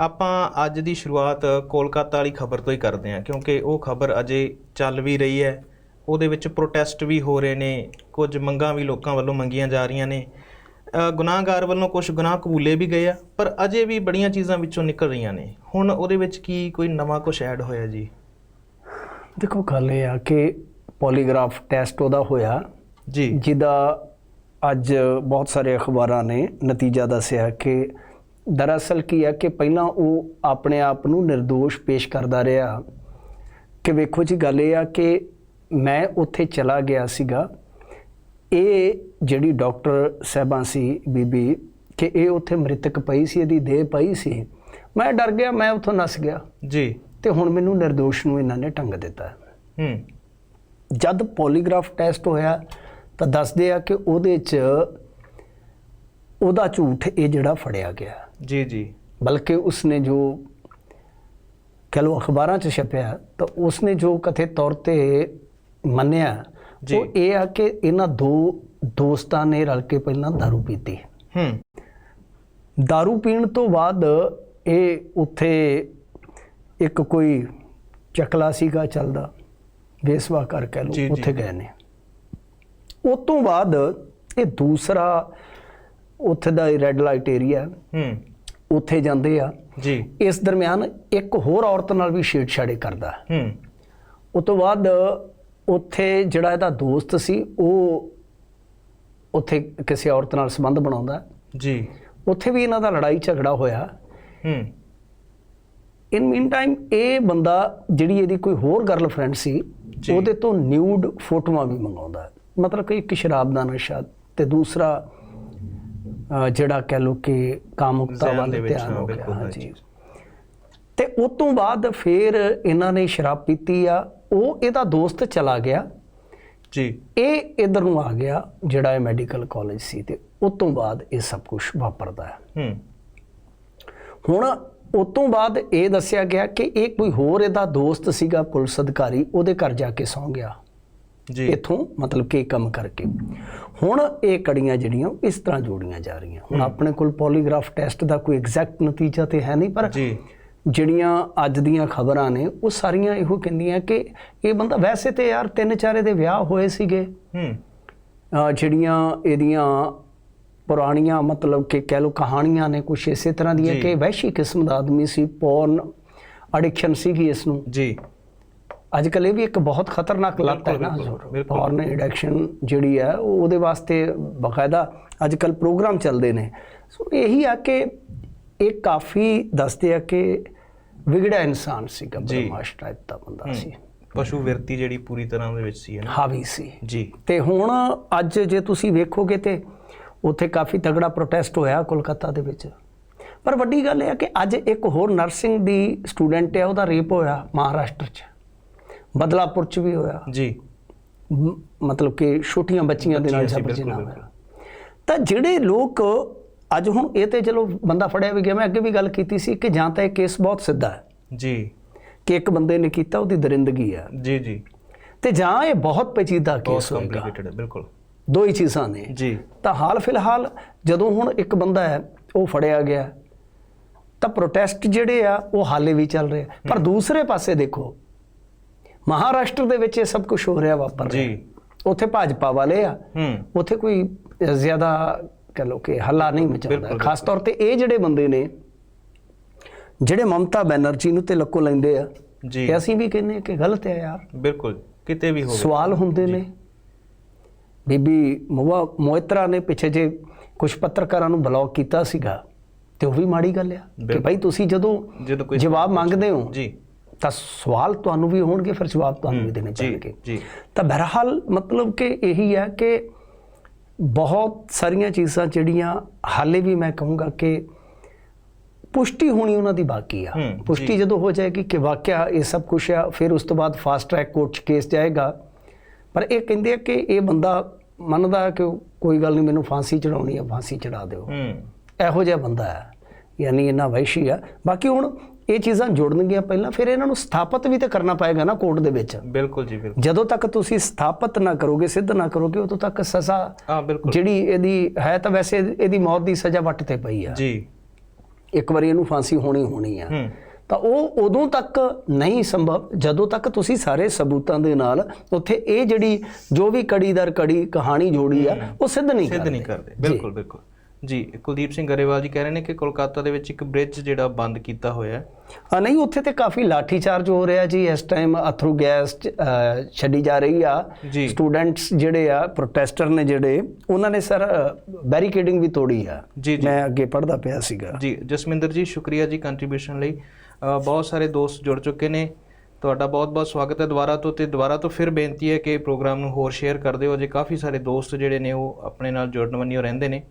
ਆਪਾਂ ਅੱਜ ਦੀ ਸ਼ੁਰੂਆਤ ਕੋਲਕਾਤਾ ਵਾਲੀ ਖਬਰ ਤੋਂ ਹੀ ਕਰਦੇ ਹਾਂ ਕਿਉਂਕਿ ਉਹ ਖਬਰ ਅਜੇ ਚੱਲ ਵੀ ਰਹੀ ਹੈ। ਉਹਦੇ ਵਿੱਚ ਪ੍ਰੋਟੈਸਟ ਵੀ ਹੋ ਰਹੇ ਨੇ ਕੁਝ ਮੰਗਾਂ ਵੀ ਲੋਕਾਂ ਵੱਲੋਂ ਮੰਗੀਆਂ ਜਾ ਰਹੀਆਂ ਨੇ। ਗੁਨਾਹਗਾਰ ਵੱਲੋਂ ਕੁਝ ਗੁਨਾਹ ਕਬੂਲੇ ਵੀ ਗਏ ਆ ਪਰ ਅਜੇ ਵੀ ਬੜੀਆਂ ਚੀਜ਼ਾਂ ਵਿੱਚੋਂ ਨਿਕਲ ਰਹੀਆਂ ਨੇ। ਹੁਣ ਉਹਦੇ ਵਿੱਚ ਕੀ ਕੋਈ ਨਵਾਂ ਕੁਝ ਐਡ ਹੋਇਆ ਜੀ? ਦੇਖੋ ਗੱਲ ਇਹ ਆ ਕਿ ਪੋਲੀਗ੍ਰਾਫ ਟੈਸਟ ਉਹਦਾ ਹੋਇਆ। ਜੀ। ਜਿਹਦਾ ਅੱਜ ਬਹੁਤ ਸਾਰੇ ਅਖਬਾਰਾਂ ਨੇ ਨਤੀਜਾ ਦੱਸਿਆ ਕਿ ਦਰਅਸਲ ਕੀ ਹੈ ਕਿ ਪਹਿਲਾਂ ਉਹ ਆਪਣੇ ਆਪ ਨੂੰ નિર્ਦੋਸ਼ ਪੇਸ਼ ਕਰਦਾ ਰਿਹਾ। ਕਿ ਵੇਖੋ ਜੀ ਗੱਲ ਇਹ ਆ ਕਿ ਮੈਂ ਉੱਥੇ ਚਲਾ ਗਿਆ ਸੀਗਾ। ਇਹ ਜਿਹੜੀ ਡਾਕਟਰ ਸਹਿਬਾਂ ਸੀ ਬੀਬੀ ਕਿ ਇਹ ਉੱਥੇ ਮ੍ਰਿਤਕ ਪਈ ਸੀ ਇਹਦੀ ਦੇਹ ਪਈ ਸੀ। ਮੈਂ ਡਰ ਗਿਆ ਮੈਂ ਉੱਥੋਂ ਨਸ ਗਿਆ। ਜੀ। ਤੇ ਹੁਣ ਮੈਨੂੰ નિર્ਦੋਸ਼ ਨੂੰ ਇਹਨਾਂ ਨੇ ਟੰਗ ਦਿੱਤਾ। ਹੂੰ। ਜਦ ਪੋਲੀਗ੍ਰਾਫ ਟੈਸਟ ਹੋਇਆ ਤਾਂ ਦੱਸਦੇ ਆ ਕਿ ਉਹਦੇ 'ਚ ਉਹਦਾ ਝੂਠ ਇਹ ਜਿਹੜਾ ਫੜਿਆ ਗਿਆ ਜੀ ਜੀ ਬਲਕਿ ਉਸਨੇ ਜੋ ਕਹ ਲਓ ਅਖਬਾਰਾਂ 'ਚ ਛਪਿਆ ਤਾਂ ਉਸਨੇ ਜੋ ਕਥੇ ਤੌਰ ਤੇ ਮੰਨਿਆ ਜੀ। ਉਹ ਇਹ ਆ ਕਿ ਇਹਨਾਂ ਦੋ ਦੋਸਤਾਂ ਨੇ ਰਲ ਕੇ ਪਹਿਲਾਂ दारू ਪੀਤੀ ਹੂੰ दारू ਪੀਣ ਤੋਂ ਬਾਅਦ ਇਹ ਉੱਥੇ ਇੱਕ ਕੋਈ ਚਕਲਾ ਸੀਗਾ ਚੱਲਦਾ ਵੇਸਵਾ ਕਰ ਕਹਿ ਜੀ, ਲਓ ਜੀ। ਉੱਥੇ ਗਏ ਨੇ ਉਸ ਤੋਂ ਬਾਅਦ ਇਹ ਦੂਸਰਾ ਉੱਥੇ ਦਾ ਰੈੱਡ ਲਾਈਟ ਏਰੀਆ ਹੂੰ। ਉੱਥੇ ਜਾਂਦੇ ਆ। ਜੀ। ਇਸ ਦਰਮਿਆਨ ਇੱਕ ਹੋਰ ਔਰਤ ਨਾਲ ਵੀ ਛੇੜਛਾੜੀ ਕਰਦਾ। ਹੂੰ। ਉਸ ਤੋਂ ਬਾਅਦ ਉੱਥੇ ਜਿਹੜਾ ਇਹਦਾ ਦੋਸਤ ਸੀ ਉਹ ਉੱਥੇ ਕਿਸੇ ਔਰਤ ਨਾਲ ਸੰਬੰਧ ਬਣਾਉਂਦਾ। ਜੀ। ਉੱਥੇ ਵੀ ਇਹਨਾਂ ਦਾ ਲੜਾਈ ਝਗੜਾ ਹੋਇਆ। ਹੂੰ। ਇਨ ਮੀਨ ਟਾਈਮ ਇਹ ਬੰਦਾ ਜਿਹੜੀ ਇਹਦੀ ਕੋਈ ਹੋਰ ਗਰਲਫ੍ਰੈਂਡ ਸੀ। ਉਹਦੇ ਤੋਂ ਨਿਊਡ ਫੋਟੋਆਂ ਵੀ ਮੰਗਾਉਂਦਾ। ਮਤਲਬ ਕਿ ਇੱਕ ਸ਼ਰਾਬ ਦਾ ਨਸ਼ਾ ਤੇ ਦੂਸਰਾ ਜਿਹੜਾ ਕਹਿ ਲੋ ਕਿ ਕਾਮੁਕਤਾ ਵੱਲ ਦੇ ਧਿਆਨ ਹਾਂ, ਗਿਆ। ਹਾਂਜੀ। ਹਾਂਜੀ। ਤੇ ਉਸ ਤੋਂ ਬਾਅਦ ਫਿਰ ਇਹਨਾਂ ਨੇ ਸ਼ਰਾਬ ਪੀਤੀ ਆ ਉਹ ਇਹਦਾ ਦੋਸਤ ਚਲਾ ਗਿਆ। ਜੀ। ਇਹ ਇਧਰ ਨੂੰ ਆ ਗਿਆ ਜਿਹੜਾ ਇਹ ਮੈਡੀਕਲ ਕਾਲਜ ਸੀ ਤੇ ਉਸ ਤੋਂ ਬਾਅਦ ਇਹ ਸਭ ਕੁਝ ਵਾਪਰਦਾ ਹੈ। ਹੂੰ। ਹੁਣ ਉਸ ਤੋਂ ਬਾਅਦ ਇਹ ਦੱਸਿਆ ਗਿਆ ਕਿ ਇਹ ਕੋਈ ਹੋਰ ਇਹਦਾ ਦੋਸਤ ਸੀਗਾ ਪੁਲਿਸ ਅਧਿਕਾਰੀ ਉਹਦੇ ਘਰ ਜਾ ਕੇ ਸੌਂ ਗਿਆ। ਜੀ। ਇੱਥੋਂ ਮਤਲਬ ਕਿ ਕੰਮ ਕਰਕੇ। ਹੁਣ ਇਹ ਕੜੀਆਂ ਜਿਹੜੀਆਂ ਇਸ ਤਰ੍ਹਾਂ ਜੋੜੀਆਂ ਜਾ ਰਹੀਆਂ। ਹੁਣ ਆਪਣੇ ਕੋਲ ਪੋਲੀਗ੍ਰਾਫ ਟੈਸਟ ਦਾ ਕੋਈ ਐਗਜ਼ੈਕਟ ਨਤੀਜਾ ਤੇ ਹੈ ਨਹੀਂ ਪਰ ਜੀ। ਜਿਹੜੀਆਂ ਅੱਜ ਦੀਆਂ ਖਬਰਾਂ ਨੇ ਉਹ ਸਾਰੀਆਂ ਇਹੋ ਕਹਿੰਦੀਆਂ ਕਿ ਇਹ ਬੰਦਾ ਵੈਸੇ ਤੇ ਯਾਰ ਤਿੰਨ ਚਾਰੇ ਦੇ ਵਿਆਹ ਹੋਏ ਸੀਗੇ। ਹੂੰ। ਜਿਹੜੀਆਂ ਇਹਦੀਆਂ ਪੁਰਾਣੀਆਂ ਮਤਲਬ ਕਿ ਕਹਿ ਲੋ ਕਹਾਣੀਆਂ ਨੇ ਕੁਛ ਇਸੇ ਤਰ੍ਹਾਂ ਦੀਆਂ। ਕਿ ਵਹਿਸ਼ੀ ਕਿਸਮ ਦਾ ਆਦਮੀ ਸੀ ਪੌਰਨ ਐਡਿਕਸ਼ਨ ਸੀਗੀ ਇਸ ਨੂੰ। ਜੀ। ਅੱਜ ਕੱਲ ਇਹ ਵੀ ਇੱਕ ਬਹੁਤ ਖਤਰਨਾਕ ਲੱਤ ਹੈ ਨਾ। ਪੌਰਨ ਐਡਿਕਸ਼ਨ ਜਿਹੜੀ ਹੈ ਉਹ ਉਹਦੇ ਵਾਸਤੇ ਬਕਾਇਦਾ ਅੱਜ ਕੱਲ ਪ੍ਰੋਗਰਾਮ ਚੱਲਦੇ ਨੇ। ਸੋ ਇਹੀ ਆ ਕਿ ਇਹ ਕਾਫੀ ਦੱਸਦੇ ਆ ਕਿ ਵਿਗੜਿਆ ਇਨਸਾਨ ਸੀਗਾ ਜੀ। ਬਦਮਾਸ਼ ਟਾਈਪ ਦਾ ਬੰਦਾ ਸੀ। ਪਸ਼ੂ ਵਿਰਤੀ ਜਿਹੜੀ ਪੂਰੀ ਤਰ੍ਹਾਂ ਦੇ ਵਿੱਚ ਸੀ ਹੈ ਨਾ? ਹਾਵੀ ਸੀ। ਜੀ। ਤੇ ਹੁਣ ਅੱਜ ਜੇ ਤੁਸੀਂ ਵੇਖੋਗੇ ਤੇ ਉੱਥੇ ਕਾਫੀ ਤਗੜਾ ਪ੍ਰੋਟੈਸਟ ਹੋਇਆ ਕੋਲਕਾਤਾ ਦੇ ਵਿੱਚ। ਪਰ ਵੱਡੀ ਗੱਲ ਇਹ ਹੈ ਕਿ ਅੱਜ ਇੱਕ ਹੋਰ ਨਰਸਿੰਗ ਦੀ ਸਟੂਡੈਂਟ ਹੈ ਉਹਦਾ ਰੇਪ ਹੋਇਆ ਮਹਾਰਾਸ਼ਟਰ 'ਚ। ਬਦਲਾਪੁਰ 'ਚ ਵੀ ਹੋਇਆ। ਜੀ। ਮਤਲਬ ਕਿ ਛੋਟੀਆਂ ਬੱਚੀਆਂ ਦੇ ਨਾਲ ਜਬਰ ਜਨਾਹ ਤਾਂ ਜਿਹੜੇ ਲੋਕ ਅੱਜ ਹੁਣ ਇਹ ਤੇ ਚਲੋ ਬੰਦਾ ਫੜਿਆ ਵੀ ਗਿਆ ਮੈਂ ਅੱਗੇ ਵੀ ਗੱਲ ਕੀਤੀ ਸੀ ਕਿ ਜਾਂ ਤਾਂ ਇਹ ਕੇਸ ਬਹੁਤ ਸਿੱਧਾ ਹੈ ਜੀ। ਕਿ ਇੱਕ ਬੰਦੇ ਨੇ ਕੀਤਾ ਉਹਦੀ ਦਰਿੰਦਗੀ ਹੈ। ਜੀ ਜੀ। ਤੇ ਜਾਂ ਇਹ ਬਹੁਤ ਪੇਚੀਦਾ ਕੇਸ ਹੋਏਗਾ। ਕੰਪਲਿਕੇਟਡ ਹੈ ਬਿਲਕੁਲ। ਦੋ ਹੀ ਚੀਜ਼ਾਂ ਨੇ। ਜੀ। ਤਾਂ ਹਾਲ ਫਿਲਹਾਲ ਜਦੋਂ ਹੁਣ ਇੱਕ ਬੰਦਾ ਹੈ ਉਹ ਫੜਿਆ ਗਿਆ ਤਾਂ ਪ੍ਰੋਟੈਸਟ ਜਿਹੜੇ ਆ ਉਹ ਹਾਲੇ ਵੀ ਚੱਲ ਰਹੇ। ਪਰ ਦੂਸਰੇ ਪਾਸੇ ਦੇਖੋ ਮਹਾਰਾਸ਼ਟਰ ਦੇ ਵਿੱਚ ਇਹ ਸਭ ਕੁਝ ਹੋ ਰਿਹਾ ਵਾਪਰ ਰਿਹਾ। ਜੀ। ਉੱਥੇ ਭਾਜਪਾ ਵਾਲੇ ਆ। ਉੱਥੇ ਕੋਈ ਜ਼ਿਆਦਾ ਕਹ ਲੋ ਕਿ ਹੱਲਾ ਨਹੀਂ ਮਚਾਉਂਦਾ। ਖਾਸ ਤੌਰ ਤੇ ਇਹ ਜਿਹੜੇ ਬੰਦੇ ਨੇ ਜਿਹੜੇ ਮਮਤਾ ਬੈਨਰਜੀ ਨੂੰ ਤੇ ਲੱਕੋ ਲੈਂਦੇ ਆ। ਜੀ। ਤੇ ਅਸੀਂ ਵੀ ਕਹਿੰਦੇ ਆ ਕਿ ਗਲਤ ਹੈ ਯਾਰ। ਬਿਲਕੁਲ ਕਿਤੇ ਵੀ ਹੋਵੇ। ਸਵਾਲ ਹੁੰਦੇ ਨੇ। ਬੀਬੀ ਮੋਵਾ ਮੋਇਤਰਾ ਨੇ ਪਿੱਛੇ ਜੇ ਕੁਝ ਪੱਤਰਕਾਰਾਂ ਨੂੰ ਬਲੌਕ ਕੀਤਾ ਸੀਗਾ ਤੇ ਉਹ ਵੀ ਮਾੜੀ ਗੱਲ ਆ। ਕਿ। ਭਾਈ ਤੁਸੀਂ ਜਦੋਂ ਜਦੋਂ ਕੋਈ ਜਵਾਬ ਮੰਗਦੇ ਹੋ ਜੀ। ਤਾਂ ਸਵਾਲ ਤੁਹਾਨੂੰ ਵੀ ਹੋਣਗੇ ਫਿਰ ਜਵਾਬ ਤੁਹਾਨੂੰ ਵੀ ਦੇਣੇ ਪੈਣਗੇ ਜੀ। ਤਾਂ ਬਹਰਹਾਲ ਮਤਲਬ ਕਿ ਇਹੀ ਹੈ ਕਿ ਬਹੁਤ ਸਾਰੀਆਂ ਚੀਜ਼ਾਂ ਜਿਹੜੀਆਂ ਹਾਲੇ ਵੀ ਮੈਂ ਕਹੂੰਗਾ ਕਿ ਪੁਸ਼ਟੀ ਹੋਣੀ ਉਹਨਾਂ ਦੀ ਬਾਕੀ ਆ। ਪੁਸ਼ਟੀ। ਜਦੋਂ ਹੋ ਜਾਏਗੀ ਕਿ ਵਾਕਿਆ ਇਹ ਸਭ ਕੁਝ ਆ ਫਿਰ ਉਸ ਤੋਂ ਬਾਅਦ ਫਾਸਟ ਟਰੈਕ ਕੋਰਟ 'ਚ ਕੇਸ ਜਾਏਗਾ। ਪਰ ਇਹ ਕਹਿੰਦੇ ਆ ਕਿ ਇਹ ਬੰਦਾ ਮੰਨਦਾ ਕਿ ਕੋਈ ਗੱਲ ਨਹੀਂ ਮੈਨੂੰ ਫਾਂਸੀ ਚੜਾਉਣੀ ਆ ਫਾਂਸੀ ਚੜਾ ਦਿਓ। ਇਹੋ ਜਿਹਾ ਬੰਦਾ ਹੈ ਯਾਨੀ ਇਹਨਾਂ ਵੈਸ਼ੀ ਆ। ਬਾਕੀ ਹੁਣ ਇਹ ਚੀਜ਼ਾਂ ਜੁੜਨਗੀਆਂ ਪਹਿਲਾਂ ਫਿਰ ਇਹਨਾਂ ਨੂੰ ਸਥਾਪਿਤ ਵੀ ਤਾਂ ਕਰਨਾ ਪਏਗਾ ਨਾ ਕੋਰਟ ਦੇ ਵਿੱਚ। ਬਿਲਕੁਲ ਜੀ ਬਿਲਕੁਲ। ਜਦੋਂ ਤੱਕ ਤੁਸੀਂ ਸਥਾਪਿਤ ਨਾ ਕਰੋਗੇ ਸਿੱਧ ਨਾ ਕਰੋਗੇ ਉਦੋਂ ਤੱਕ ਸਜ਼ਾ ਹਾਂ ਬਿਲਕੁਲ। ਜਿਹੜੀ ਇਹਦੀ ਹੈ ਤਾਂ ਵੈਸੇ ਇਹਦੀ ਮੌਤ ਦੀ ਸਜ਼ਾ ਵੱਟ ਤੇ ਪਈ ਆ। ਜੀ। ਇੱਕ ਵਾਰੀ ਇਹਨੂੰ ਫਾਂਸੀ ਹੋਣੀ ਹੋਣੀ ਆ। ਤਾਂ ਉਹ ਉਦੋਂ ਤੱਕ ਨਹੀਂ ਸੰਭਵ ਜਦੋਂ ਤੱਕ ਤੁਸੀਂ ਸਾਰੇ ਸਬੂਤਾਂ ਦੇ ਨਾਲ ਉੱਥੇ ਇਹ ਜਿਹੜੀ ਜੋ ਵੀ ਕੜੀ ਦਰ ਕੜੀ ਕਹਾਣੀ ਜੋੜੀ ਆ ਉਹ ਸਿੱਧ ਨਹੀਂ ਸਿੱਧ ਨਹੀਂ ਕਰਦੇ। ਬਿਲਕੁਲ ਬਿਲਕੁਲ। ਜੀ ਕੁਲਦੀਪ ਸਿੰਘ ਗਰੇਵਾਲ ਜੀ ਕਹਿ ਰਹੇ ਨੇ ਕਿ ਕੋਲਕਾਤਾ ਦੇ ਵਿੱਚ ਇੱਕ ਬ੍ਰਿਜ ਜਿਹੜਾ ਬੰਦ ਕੀਤਾ ਹੋਇਆ ਹੈ। ਨਹੀਂ ਉੱਥੇ ਤੇ ਕਾਫੀ ਲਾਠੀ ਚਾਰਜ ਹੋ ਰਿਹਾ ਜੀ ਇਸ ਟਾਈਮ ਅਥਰੂ ਗੈਸ ਛੱਡੀ ਜਾ ਰਹੀ ਆ। ਜੀ। ਸਟੂਡੈਂਟਸ ਜਿਹੜੇ ਆ ਪ੍ਰੋਟੈਸਟਰ ਨੇ ਜਿਹੜੇ ਉਹਨਾਂ ਨੇ ਸਰ ਬੈਰੀਕੇਡਿੰਗ ਵੀ ਤੋੜੀ ਆ। ਮੈਂ ਅੱਗੇ ਪੜਦਾ ਪਿਆ ਸੀਗਾ। ਜੀ ਜਸਮਿੰਦਰ ਜੀ ਸ਼ੁਕਰੀਆ ਜੀ ਕੰਟਰੀਬਿਊਸ਼ਨ ਲਈ। ਬਹੁਤ ਸਾਰੇ ਦੋਸਤ ਜੁੜ ਚੁੱਕੇ ਨੇ। ਤੁਹਾਡਾ ਬਹੁਤ-ਬਹੁਤ ਸਵਾਗਤ ਹੈ। ਦੁਬਾਰਾ ਤੋਂ ਤੇ ਦੁਬਾਰਾ ਤੋਂ ਫਿਰ ਬੇਨਤੀ ਹੈ ਕਿ ਪ੍ਰੋਗਰਾਮ ਨੂੰ ਹੋਰ ਸ਼ੇਅਰ ਕਰ ਦਿਓ। ਜੇ ਕਾਫੀ ਸਾਰੇ ਦੋਸਤ ਜਿਹੜੇ ਨੇ ਉਹ ਆਪਣੇ ਨਾਲ ਜੁੜਨ ਵੰਨਿਓ ਰਹਿੰਦੇ ਨੇ।